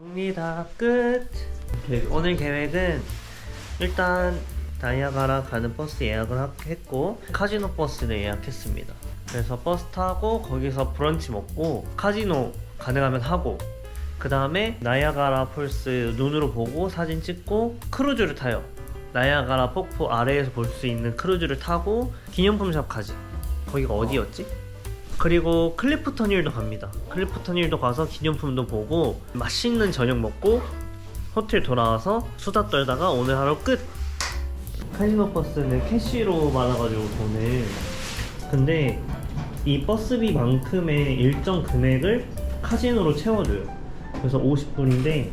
정리 다 끝. 오늘 계획은 일단 다이아가라 가는 버스 예약을 하- 했고 카지노 버스를 예약했습니다. 그래서 버스 타고 거기서 브런치 먹고 카지노 가능하면 하고 그 다음에 나이아가라 폴스 눈으로 보고 사진 찍고 크루즈를 타요. 나이아가라 폭포 아래에서 볼 수 있는 크루즈를 타고 기념품샵 가지. 거기가 어디였지? 그리고 클리프턴 힐도 갑니다. 클리프턴 힐도 가서 기념품도 보고 맛있는 저녁 먹고 호텔 돌아와서 수다 떨다가 오늘 하루 끝. 카지노 버스는 캐시로 받아가지고 돈을. 근데 이 버스비만큼의 일정 금액을 카지노로 채워줘요. 그래서 50불인데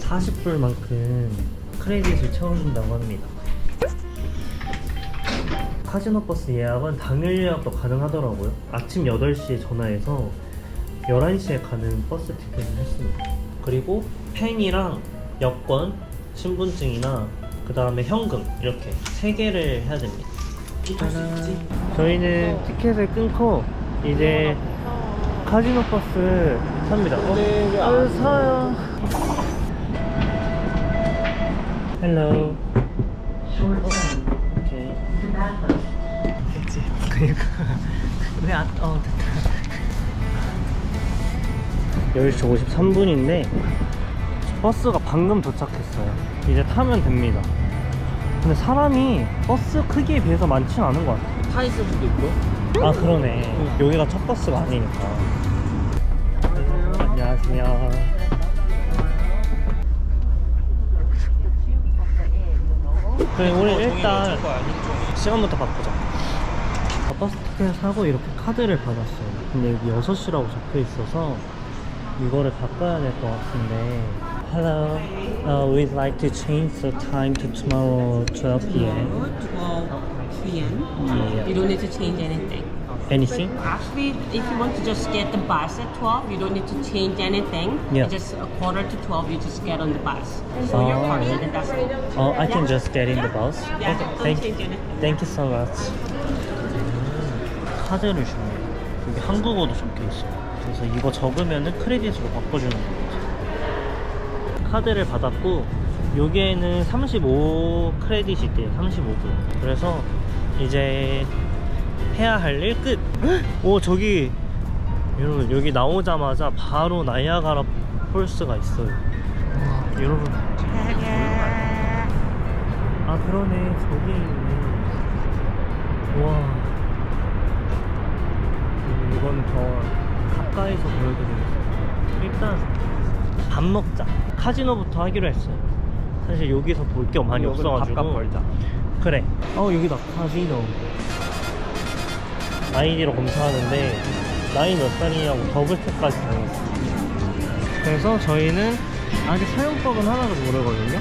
40불만큼 크레딧을 채워준다고 합니다. 카지노 버스 예약은 당일 예약도 가능하더라고요. 아침 8시에 전화해서 11시에 가는 버스 티켓을 했습니다. 그리고 펜이랑 여권, 신분증이나 그 다음에 현금 이렇게 세 개를 해야 됩니다. 짜잔. 저희는 티켓을 끊고 이제 카지노 버스 탑니다. 어? 어, 사요. 헬로. 오케이. 됐지. 그니까 왜 안? 어 됐다. 10시 53분인데 버스가 방금 도착했어요. 이제 타면 됩니다. 근데 사람이 버스 크기에 비해서 많진 않은 것 같아요. 타 있을 수도 있고. 아 그러네. 여기가 첫 버스가 아니니까. 안녕하세요. 그래 우리 일단 시간부터 바꾸자. 아, 티켓 사고 이렇게 카드를 받았어요. 근데 여기 6시라고 적혀 있어서 이거를 바꿔야 될 것 같은데. Hello, uh, we'd like to change the time to tomorrow 12 p.m. 12 p.m. Yeah. You don't need to change anything. Anything? Actually, if you want to just get the bus at 12, you don't need to change anything. Yeah. Just a quarter to 12, you just get on the bus. So your Oh. card, and that's it. Oh, I can just get in the bus. Yeah, Okay, don't thank change anything. Thank you so much. 카드를 주네요. 여기 한국어도 적혀 있어요. 그래서 이거 적으면은 크레딧으로 바꿔주는 거죠. 카드를 받았고 여기에는 35 크레딧이 있대요. 35불. 그래서 이제 해야 할 일 끝. 오 저기 여러분 여기 나오자마자 바로 나이아가라 폴스가 있어요. 와, 여러분. 아 그러네 저기 있네. 와. 음, 이건 더 가까이서 보여드리겠습니다. 일단 밥 먹자. 카지노부터 하기로 했어요. 사실 여기서 볼 게 많이 없어가지고. 밥값 벌자. 그래. 어 여기다 카지노. 아이디로 검사하는데 나이 몇 살이냐고 더블탭까지 당했어. 그래서 저희는 아직 사용법은 하나도 모르거든요.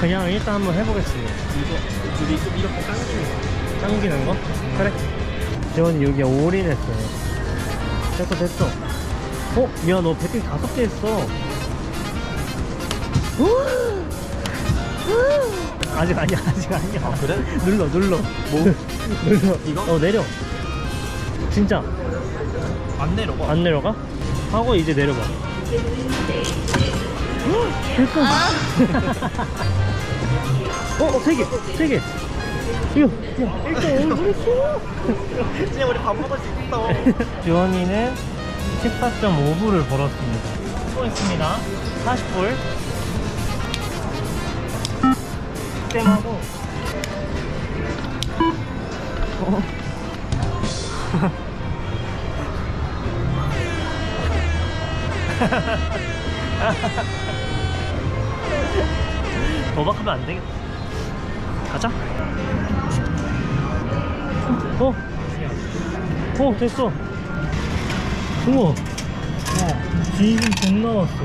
그냥 일단 한번 해보겠습니다. 이거 둘이 좀 이렇게 당기는 거. 당기는 거? 그래. 지원이 여기 올인했어요. 됐어 됐어. 어? 야너 배팅 다섯 개 했어. 아직 아니야 아직 아니야. 아, 그래? 눌러 눌러. 뭐? 눌러. 이거? 어 내려. 진짜 안 내려가. 안 내려가? 하고 이제 내려봐. 됐어. 어, 어, 세 개, 세 개. 이거, 야, 일단 얼굴했어. 진짜 우리 밥 먹을 수 있어. 주원이는 14.5불을 벌었습니다. 수고했습니다. 40불. 땜하고. 어. 도박하면 안 되겠다. 가자. 어? 어, 됐어. 우와. 와, 진심 돈 나왔어.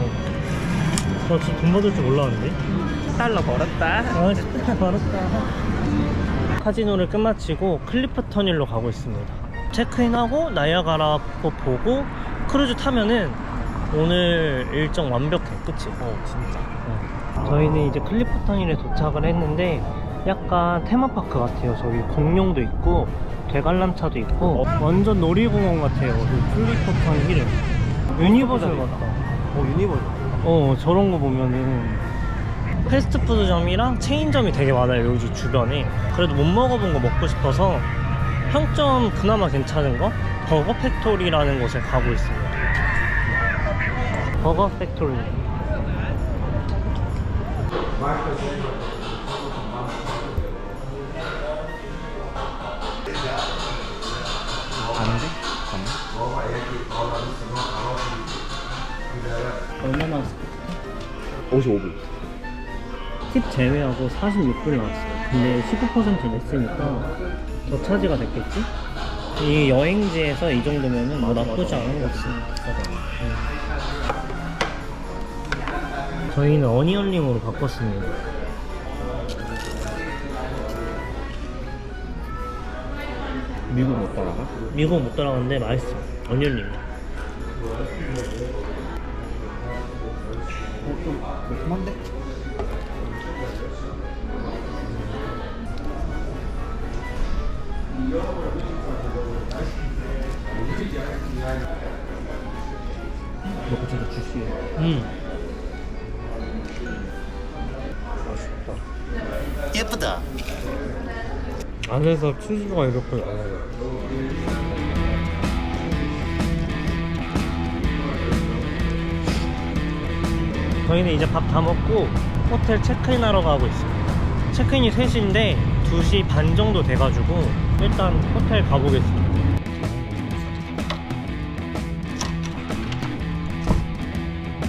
나 진짜 돈 받을 줄 몰랐는데? 달러 벌었다. 아, 진짜 벌었다. 카지노를 끝마치고 클리프턴힐로 가고 있습니다. 체크인하고 나이아가라 폭포 보고 크루즈 타면은 오늘 일정 완벽해. 그치? 어, 진짜. 어. 저희는 이제 클리프턴힐에 도착을 했는데 약간 테마파크 같아요. 저기 공룡도 있고 대관람차도 있고 완전 놀이공원 같아요. 그 클리프턴 힐은 유니버설 같다. 어, 유니버스. 어 저런 거 보면은 패스트푸드점이랑 체인점이 되게 많아요 여기 주변에 그래도 못 먹어본 거 먹고 싶어서 평점 그나마 괜찮은 거 버거 팩토리라는 곳에 가고 있습니다 버거 팩토리 얼마나 55분. 팁 제외하고 46불 나왔어요. 근데 19% 냈으니까 더 차지가 됐겠지? 이 여행지에서 이 정도면은 뭐 나쁘지 않은 것 같습니다. 음. 저희는 어니언링으로 바꿨습니다. 미국 못 따라가? 미국 못 따라갔는데 맛있어. 어, 좀 매콤한데? 이거 진짜 주시해. 음. 예쁘다. 안에서 치즈가 이렇게 나와요. 저희는 이제 밥 다 먹고 호텔 체크인 하러 가고 있습니다. 체크인이 3시인데 2시 반 정도 돼가지고 일단 호텔 가보겠습니다.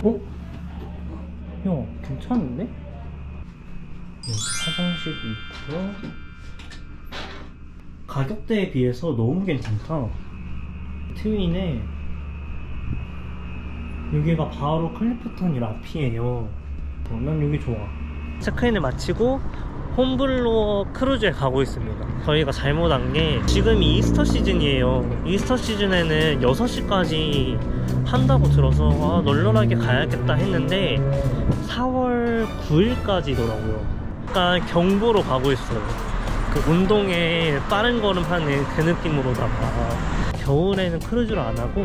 어? 형, 괜찮은데? 여기 화장실이 있고요. 가격대에 비해서 너무 괜찮다. 트윈에 여기가 바로 클리프턴이 라피에요. 어, 난 여기 좋아. 체크인을 마치고 홈블로어 크루즈에 가고 있습니다. 저희가 잘못한 게 지금이 이스터 시즌이에요. 이스터 시즌에는 6시까지 한다고 들어서 아, 널널하게 가야겠다 했는데 4월 9일까지더라고요. 약간 경보로 가고 있어요. 그 운동에 빠른 걸음 하는 그 느낌으로다가 겨울에는 크루즈를 안 하고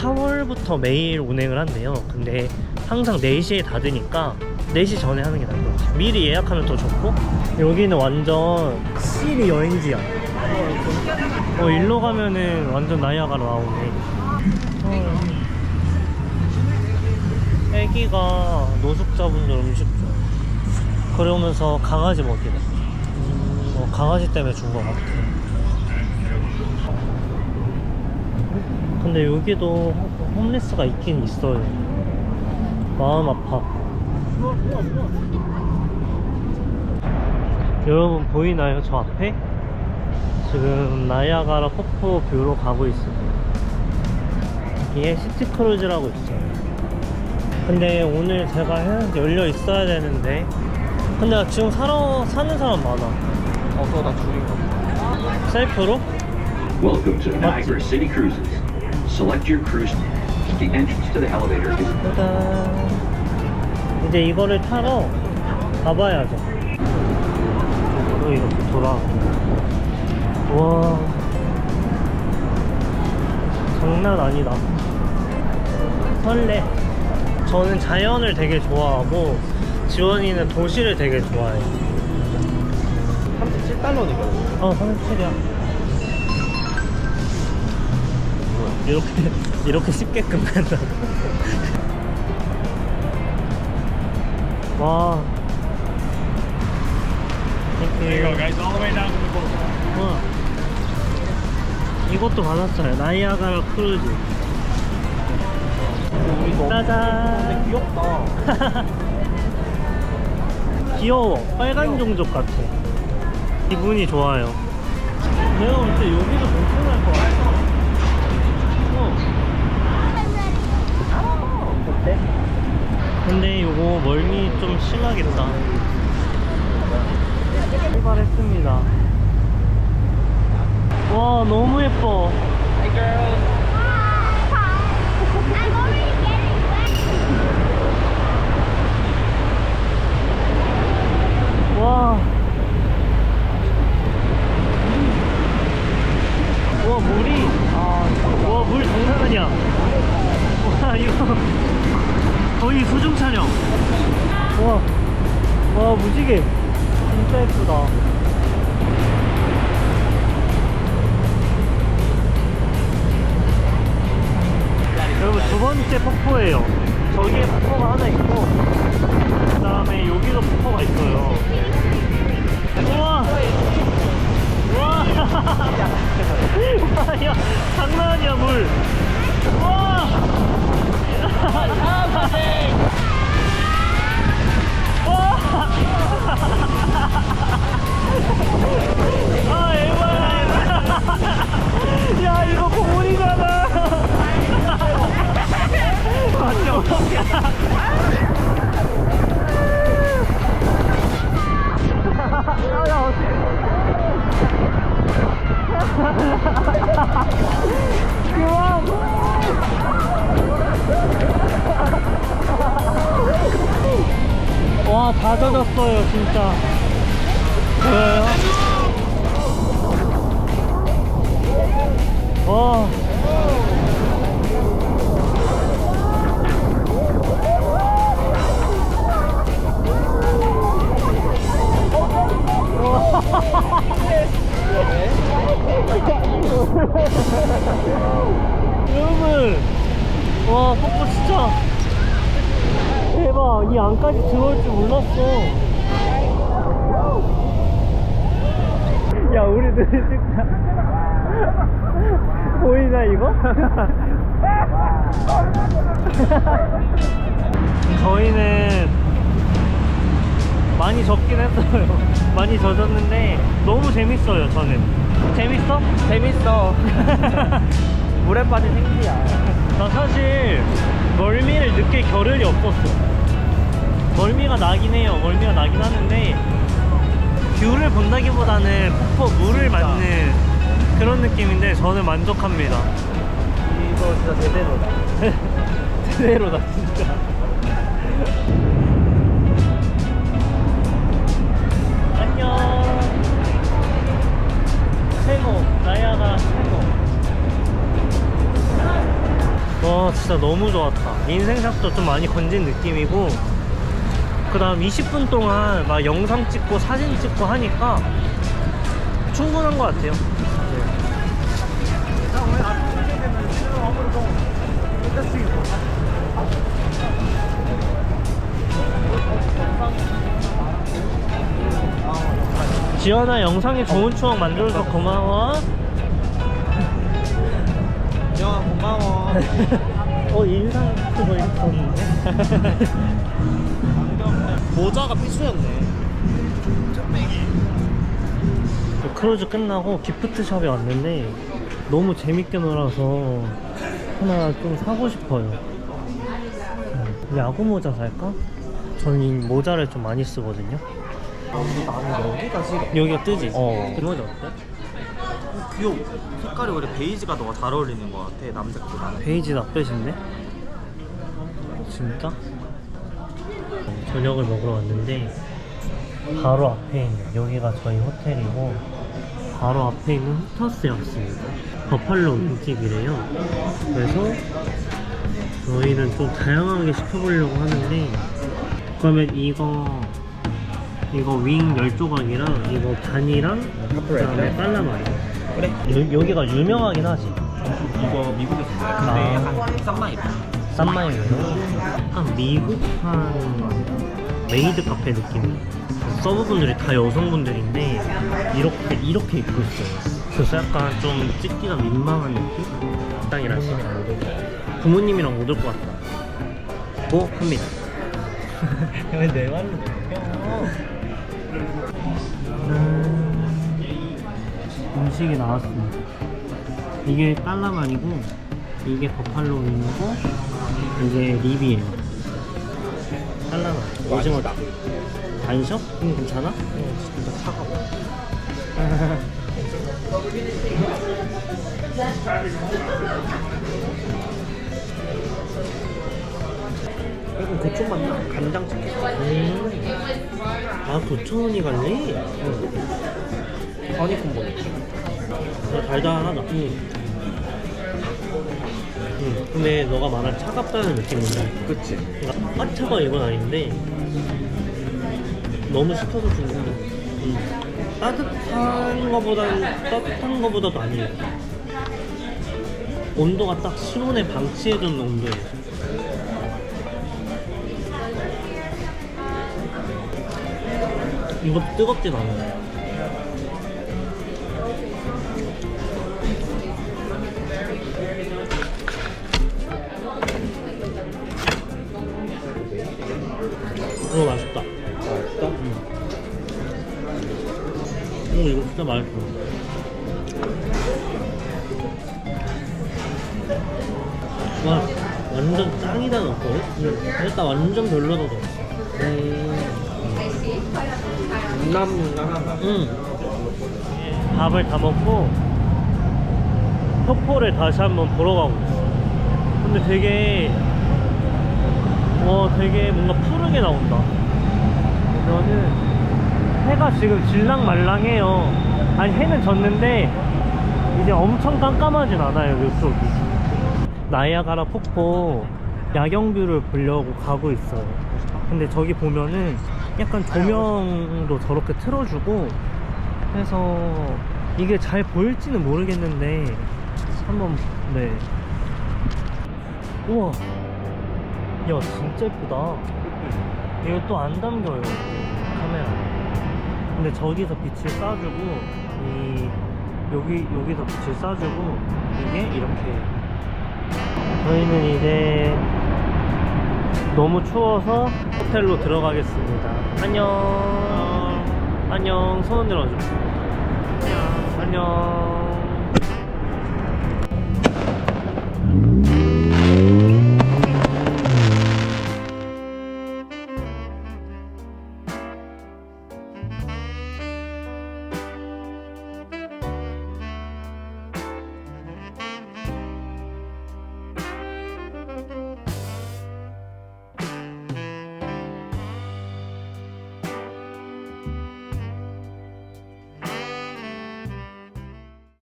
4월부터 매일 운행을 한대요. 근데 항상 4시에 닫으니까 4시 전에 하는 게 나을 것 같아요. 미리 예약하면 더 좋고 여기는 완전 시리 여행지야. 어, 일로 가면은 완전 나이아가라 나오네. 어. 애기가 노숙자분들 음식 줘. 그러면서 강아지 먹이래. 어, 강아지 때문에 준 것 같아. 근데 여기도 홈- 홈리스가 있긴 있어요. 마음 아파. 여러분 보이나요? 저 앞에? 지금 나이아가라 폭포 뷰로 가고 있습니다. 여기에 시티크루즈라고 있어요. 근데 오늘 제가 해야지 열려 있어야 되는데 근데 지금 사러, 사는 사람 많아 어서 나 죽인가 보다. 셀프로? Welcome to Niagara City Cruises. Select your cruise. The entrance to the elevator. is 짜잔. 이제 이거를 타러 가봐야죠. 또 이렇게 돌아가고 와. 장난 아니다. 설레. 저는 자연을 되게 좋아하고 지원이는 도시를 되게 좋아해요. 37달러니까. 어, 37이야. 이렇게, 이렇게 쉽게 끝난다. 와. 와. 이것도 받았어요. 나이아가라 크루즈. 짜잔. 귀엽다. 귀여워. 빨간 종족 같아. 기분이 좋아요. 내가 볼 때 여기도 괜찮을 것 같아. 때? 근데 요거 멀미 좀 심하겠다. 출발했습니다. 와, 너무 예뻐. 야 장난 아니야 물 우와 아 에바야 야 이거 고문이잖아? 아, 야, 어떡해. 와, 다 젖었어요, 진짜. 보여요? 와. 여러분 와 폭포 진짜 대박. 이 안까지 들어올 줄 몰랐어. 야 우리 눈이 찍자 보이나 이거? 저희는 많이 젖긴 했어요 많이 젖었는데 너무 재밌어요 저는 재밌어? 재밌어. 물에 빠진 생기야. 나 사실 멀미를 느낄 겨를이 없었어. 멀미가 나긴 해요. 멀미가 나긴 하는데 뷰를 본다기보다는 폭포 물을 맞는 그런 느낌인데 저는 만족합니다. 이거 진짜 제대로다. 제대로다 진짜. 최고 나야가 최고. 와 진짜 너무 좋았다. 인생샷도 좀 많이 건진 느낌이고 그 다음 20분 동안 막 영상 찍고 사진 찍고 하니까 충분한 것 같아요. 지연아 영상에 좋은 추억 만들어서 고마워. 영아 고마워. 어 인상 그거 있었는데. 모자가 필수였네. 그 크루즈 끝나고 기프트샵에 왔는데 너무 재밌게 놀아서 하나 좀 사고 싶어요. 음, 야구 모자 살까? 저는 이 모자를 좀 많이 쓰거든요. 나는 여기가 싫어. 여기가 뜨지? 어. 이 모자 어때? 귀여워. 색깔이 원래 베이지가 너가 잘 어울리는 것 같아. 남색보다는. 베이지 나빼신데? 진짜? 저녁을 먹으러 왔는데 바로 앞에 있는 여기가 저희 호텔이고 바로 앞에 있는 호터스에 왔습니다 버팔로 음식이래요 그래서 저희는 좀 다양하게 시켜보려고 하는데 그러면 이거 이거 윙 10조각이랑 이거 반이랑 그다음에 깔라마리 그래. 여, 여기가 유명하긴 하지 이거 미국에서 근데 아. 약간 싼 맛이다. 싼 마이예요. 약간 미국 한 메이드 카페 느낌. 서브분들이 다 여성분들인데 이렇게 이렇게 입고 있어요. 그래서 약간 좀 찍기가 민망한 느낌? 땅이라서 부모님이랑 못 올 것 같다. 고 합니다. 왜 내 말을 못 음식이 나왔습니다. 이게 깔라만이고 이게 버팔로 윙이고 이게 립이에요. 깔라만 오징어다. 반셔? 응 괜찮아? 응 진짜 차가워. 약간 고추 맛나. 간장 치킨. 음. 아 9,000원이 갈래? 허니콤보. 아, 달달하다. 응. 응. 근데 너가 말한 차갑다는 느낌인데 그치. 그러니까 아 차가 이건 아닌데 너무 식혀서 주는 거. 음. 따뜻한 거보다는 따뜻한 거보다도 아니에요. 온도가 딱 실온에 방치해준 온도예요. 이거 뜨겁진 않아요. 이거 맛있다. 맛있다? 응. 오, 이거 진짜 맛있어. 와, 완전 짱이다 넣었거든? 응. 일단 완전 별로다 넣었어. 남남 응. 밥을 다 먹고 폭포를 다시 한번 보러 가고 있어. 근데 되게 와 되게 뭔가 푸르게 나온다. 이거는 해가 지금 질랑말랑해요. 아니 해는 졌는데 이제 엄청 깜깜하진 않아요 이쪽이. 나이아가라 폭포 야경뷰를 보려고 가고 있어요. 근데 저기 보면은 약간 조명도 저렇게 틀어주고 해서 이게 잘 보일지는 모르겠는데 한번 네. 우와. 야 진짜 예쁘다. 이거 또 안 담겨요 카메라 근데 저기서 빛을 쏴주고 이 여기 여기서 빛을 쏴주고 이게 이렇게. 저희는 이제 너무 추워서 호텔로 들어가겠습니다. 안녕. 안녕. 손 들어줘. 안녕. 안녕.